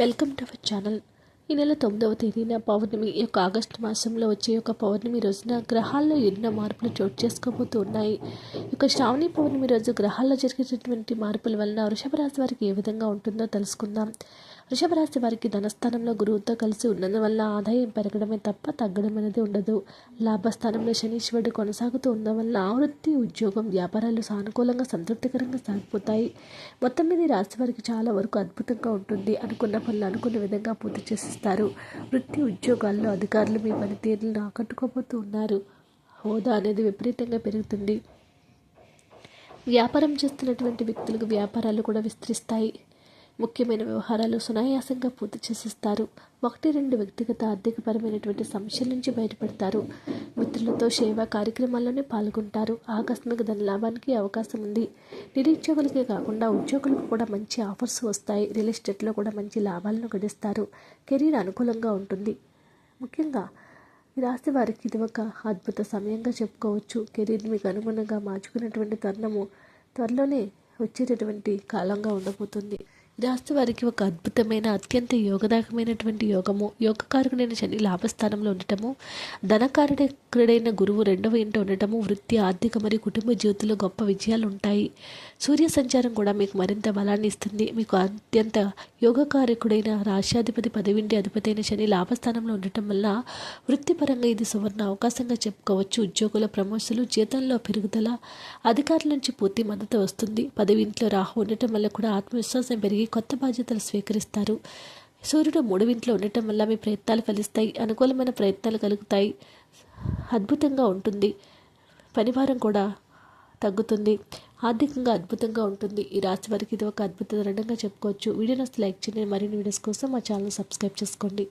Welcome to our channel. ఈ నెల తొమ్మిదవ తేదీన పౌర్ణమి యొక్క ఆగస్టు మాసంలో వచ్చే యొక్క పౌర్ణమి రోజున గ్రహాల్లో ఎన్నో మార్పులు చోటు చేసుకోబోతూ ఉన్నాయి. యొక్క శ్రావణి పౌర్ణమి రోజు గ్రహాల్లో జరిగేటటువంటి మార్పుల వలన వృషభ రాశి వారికి ఏ విధంగా ఉంటుందో తెలుసుకుందాం. వృషభ రాశి వారికి ధనస్థానంలో గురువుతో కలిసి ఉన్నందువల్ల ఆదాయం పెరగడమే తప్ప తగ్గడం అనేది ఉండదు. లాభస్థానంలో శనీశ్వరుడు కొనసాగుతూ ఉండడం వల్ల వృత్తి ఉద్యోగం వ్యాపారాలు సానుకూలంగా సంతృప్తికరంగా సాగిపోతాయి. మొత్తం మీద రాశి వారికి చాలా వరకు అద్భుతంగా ఉంటుంది అనుకున్న పనులు అనుకున్న విధంగా పూర్తి చేసిస్తారు. వృత్తి ఉద్యోగాల్లో అధికారులు మీ పనితీరులను ఆకట్టుకోబోతూ ఉన్నారు. హోదా అనేది విపరీతంగా పెరుగుతుంది. వ్యాపారం చేస్తున్నటువంటి వ్యక్తులకు వ్యాపారాలు కూడా విస్తరిస్తాయి. ముఖ్యమైన వ్యవహారాలు సునాయాసంగా పూర్తి చేసిస్తారు. ఒకటి రెండు వ్యక్తిగత ఆర్థికపరమైనటువంటి సమస్యల నుంచి బయటపడతారు. మిత్రులతో సేవా కార్యక్రమాల్లోనే పాల్గొంటారు. ఆకస్మిక ధన లాభానికి అవకాశం ఉంది. నిరుద్యోగులకే కాకుండా ఉద్యోగులకు కూడా మంచి ఆఫర్స్ వస్తాయి. రియల్ ఎస్టేట్లో కూడా మంచి లాభాలను గడిస్తారు. కెరీర్ అనుకూలంగా ఉంటుంది. ముఖ్యంగా ఈ రాశి వారికి ఇది ఒక అద్భుత సమయంగా చెప్పుకోవచ్చు. కెరీర్ మీకు అనుగుణంగా మార్చుకున్నటువంటి తరుణము త్వరలోనే వచ్చేటటువంటి కాలంగా ఉండబోతుంది. రాస్తు వారికి ఒక అద్భుతమైన అత్యంత యోగదాయకమైనటువంటి యోగము. యోగకారకుడైన శని లాభస్థానంలో ఉండటము ధనకారుడైన గురువు రెండవ ఇంట ఉండటము వృత్తి ఆర్థిక మరియు కుటుంబ జీవితంలో గొప్ప విజయాలు ఉంటాయి సూర్య సంచారం కూడా మీకు మరింత బలాన్ని ఇస్తుంది. మీకు అత్యంత యోగకారకుడైన రాష్ట్రాధిపతి పదవింటి అధిపతి అయిన శని లాభస్థానంలో ఉండటం వల్ల వృత్తిపరంగా ఇది సువర్ణ అవకాశంగా చెప్పుకోవచ్చు. ఉద్యోగుల ప్రమోషన్లు జీతంలో పెరుగుదల అధికారుల నుంచి పూర్తి మద్దతు వస్తుంది. పదవి ఇంట్లో రాహు ఉండటం వల్ల కూడా ఆత్మవిశ్వాసం పెరిగి కొత్త బాధ్యతలు స్వీకరిస్తారు. సూర్యుడు మూడవింట్లో ఉండటం వల్ల మీ ప్రయత్నాలు ఫలిస్తాయి. అనుకూలమైన ప్రయత్నాలు కలుగుతాయి. అద్భుతంగా ఉంటుంది. పనిభారం కూడా తగ్గుతుంది. ఆర్థికంగా అద్భుతంగా ఉంటుంది. ఈ రాశి వారికి ఇది ఒక అద్భుత దృఢంగా చెప్పుకోవచ్చు. వీడియో నస్తే లైక్ చేయండి. మరిన్ని వీడియోస్ కోసం మా ఛానల్ సబ్స్క్రైబ్ చేసుకోండి.